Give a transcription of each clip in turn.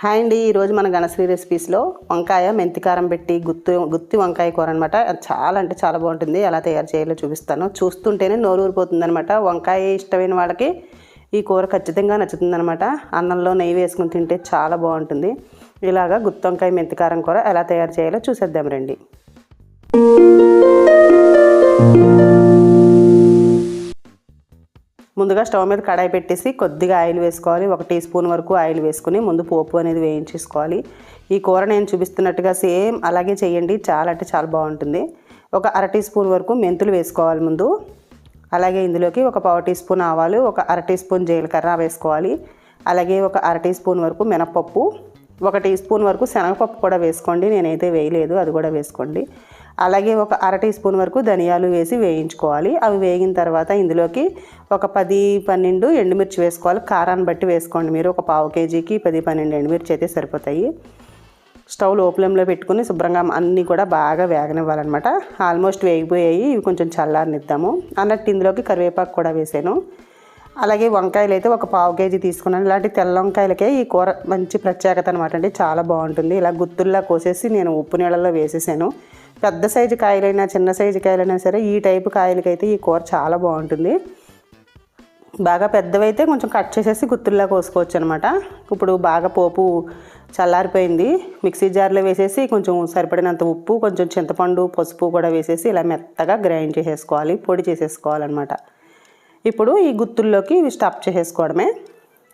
Hi అండి. ఈరోజు మన గణశ్రీ రెసిపీస్లో వంకాయ మెంతికారం పెట్టి గుత్తి గుత్తి వంకాయ కూర అనమాట చాలా అంటే చాలా బాగుంటుంది. ఎలా తయారు చేయాలో చూపిస్తాను. చూస్తుంటేనే నోరు ఊరిపోతుందనమాట వంకాయ ఇష్టమైన వాళ్ళకి ఈ కూర ఖచ్చితంగా నచ్చుతుందనమాట అన్నంలో నెయ్యి వేసుకుని తింటే చాలా బాగుంటుంది. ఇలాగా గుత్తి వంకాయ మెంతికారం కూర ఎలా తయారు చేయాలో చూసేద్దాం రండి. ముందుగా స్టవ్ మీద కడాయి పెట్టేసి కొద్దిగా ఆయిల్ వేసుకోవాలి. ఒక టీ స్పూన్ వరకు ఆయిల్ వేసుకుని ముందు పోపు అనేది వేయించేసుకోవాలి. ఈ కూర నేను చూపిస్తున్నట్టుగా సేమ్ అలాగే చేయండి. చాలా అంటే చాలా బాగుంటుంది. ఒక అర టీ స్పూన్ వరకు మెంతులు వేసుకోవాలి ముందు. అలాగే ఇందులోకి ఒక పావు టీ స్పూన్ ఆవాలు ఒక అర టీ స్పూన్ జీలకర్ర వేసుకోవాలి. అలాగే ఒక అర టీ స్పూన్ వరకు మినపప్పు ఒక టీ స్పూన్ వరకు శనగపప్పు కూడా వేసుకోండి. నేనైతే వేయలేదు అది కూడా వేసుకోండి. అలాగే ఒక అర టీ స్పూన్ వరకు ధనియాలు వేసి వేయించుకోవాలి. అవి వేగిన తర్వాత ఇందులోకి ఒక పది పన్నెండు ఎండుమిర్చి వేసుకోవాలి. కారాన్ని బట్టి వేసుకోండి మీరు. ఒక పావు కేజీకి పది పన్నెండు ఎండుమిర్చి అయితే సరిపోతాయి. స్టవ్లో ఫ్లేమ్లో పెట్టుకుని శుభ్రంగా అన్నీ కూడా బాగా వేగనివ్వాలన్నమాట. ఆల్మోస్ట్ వేగిపోయాయి. ఇవి కొంచెం చల్లారనిద్దాము. అన్నట్టు ఇందులోకి కరివేపాకు కూడా వేసాను. అలాగే వంకాయలు అయితే ఒక పావు కేజీ తీసుకున్నాను. ఇలాంటి తెల్ల వంకాయలకే ఈ కూర మంచి ప్రత్యేకత అనమాట అండి. చాలా బాగుంటుంది. ఇలా గుత్తుల్లా కోసేసి నేను ఉప్పు నీళ్ళలో వేసేసాను. పెద్ద సైజు కాయలైనా చిన్న సైజు కాయలైనా సరే ఈ టైపు కాయలకైతే ఈ కూర చాలా బాగుంటుంది. బాగా పెద్దవైతే కొంచెం కట్ చేసేసి గుత్తుల్లా కోసుకోవచ్చు అనమాట ఇప్పుడు బాగా పోపు చల్లారిపోయింది. మిక్సీ జార్లో వేసేసి కొంచెం సరిపడినంత ఉప్పు కొంచెం చింతపండు పసుపు కూడా వేసేసి ఇలా మెత్తగా గ్రైండ్ చేసేసుకోవాలి పొడి చేసేసుకోవాలన్నమాట. ఇప్పుడు ఈ గుత్తుల్లోకి ఇవి స్టఫ్ చేసేసుకోవడమే.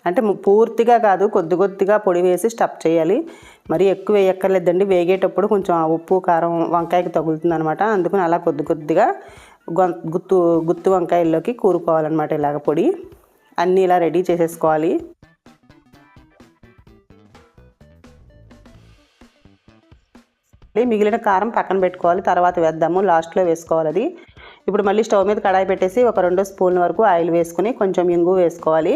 అంటే పూర్తిగా కాదు కొద్ది కొద్దిగా పొడి వేసి స్టఫ్ చేయాలి. మరి ఎక్కువ వేయక్కర్లేదండి. వేగేటప్పుడు కొంచెం ఆ ఉప్పు కారం వంకాయకి తగులుతుంది అనమాట అందుకని అలా కొద్ది కొద్దిగా గొం- గుత్తు గుత్తు వంకాయల్లోకి కూరుకోవాలన్నమాట ఇలాగ పొడి. అన్నీ ఇలా రెడీ చేసేసుకోవాలి. మిగిలిన కారం పక్కన పెట్టుకోవాలి. తర్వాత వేద్దాము. లాస్ట్లో వేసుకోవాలి అది. ఇప్పుడు మళ్ళీ స్టవ్ మీద కడాయి పెట్టేసి ఒక రెండు స్పూన్ల వరకు ఆయిల్ వేసుకుని కొంచెం ఇంగు వేసుకోవాలి.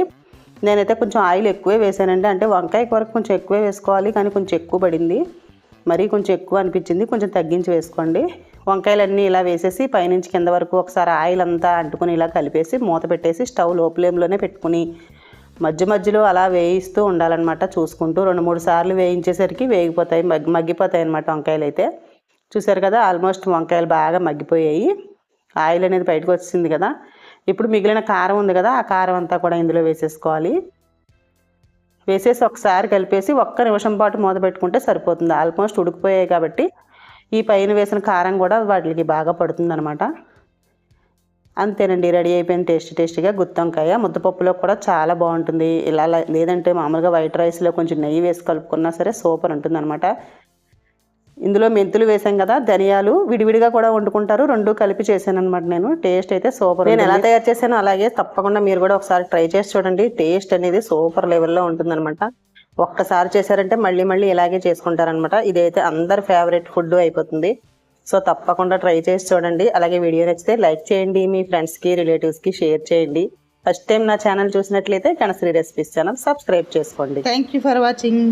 నేనైతే కొంచెం ఆయిల్ ఎక్కువే వేసానండి. అంటే వంకాయ కూరకు కొంచెం ఎక్కువే వేసుకోవాలి కానీ కొంచెం ఎక్కువ పడింది. మరీ కొంచెం ఎక్కువ అనిపించింది. కొంచెం తగ్గించి వేసుకోండి. వంకాయలన్నీ ఇలా వేసేసి పైనుంచి కింద వరకు ఒకసారి ఆయిల్ అంతా అంటుకుని ఇలా కలిపేసి మూత పెట్టేసి స్టవ్లో ఫ్లేమ్లోనే పెట్టుకుని మధ్య మధ్యలో అలా వేయిస్తూ ఉండాలన్నమాట. చూసుకుంటూ రెండు మూడు సార్లు వేయించేసరికి వేగిపోతాయి మగ్గి మగ్గిపోతాయి అన్నమాట వంకాయలు అయితే చూసారు కదా ఆల్మోస్ట్ వంకాయలు బాగా మగ్గిపోయాయి. ఆయిల్ అనేది బయటకు వచ్చింది కదా. ఇప్పుడు మిగిలిన కారం ఉంది కదా ఆ కారం అంతా కూడా ఇందులో వేసేసుకోవాలి. వేసేసి ఒకసారి కలిపేసి ఒక్క నిమిషం పాటు మూత పెట్టుకుంటే సరిపోతుంది. ఆల్మోస్ట్ ఉడికిపోయాయి కాబట్టి ఈ పైన వేసిన కారం కూడా వాటికి బాగా పడుతుంది అనమాట అంతేనండి రెడీ అయిపోయిన టేస్ట్ టేస్టీగా గుత్తంకాయ. ముద్దపప్పులో కూడా చాలా బాగుంటుంది. ఇలా లేదంటే మామూలుగా వైట్ రైస్లో కొంచెం నెయ్యి వేసి కలుపుకున్నా సరే సూపర్ ఉంటుంది అనమాట ఇందులో మెంతులు వేసాం కదా ధనియాలు విడివిడిగా కూడా వండుకుంటారు. రెండు కలిపి చేశాను అనమాట నేను. టేస్ట్ అయితే సూపర్ నేను ఎలా తయారు చేశానో అలాగే తప్పకుండా మీరు కూడా ఒకసారి ట్రై చేసి చూడండి. టేస్ట్ అనేది సూపర్ లెవెల్లో ఉంటుందన్నమాట. ఒక్కసారి చేశారంటే మళ్ళీ మళ్ళీ ఇలాగే చేసుకుంటారనమాట ఇదైతే అందరి ఫేవరెట్ ఫుడ్ అయిపోతుంది. సో తప్పకుండా ట్రై చేసి చూడండి. అలాగే వీడియో నచ్చితే లైక్ చేయండి. మీ ఫ్రెండ్స్కి రిలేటివ్స్కి షేర్ చేయండి. ఫస్ట్ టైం నా ఛానల్ చూసినట్లయితే కనశ్రీ రెసిపీస్ ఛానల్ సబ్స్క్రైబ్ చేసుకోండి. Thank you for watching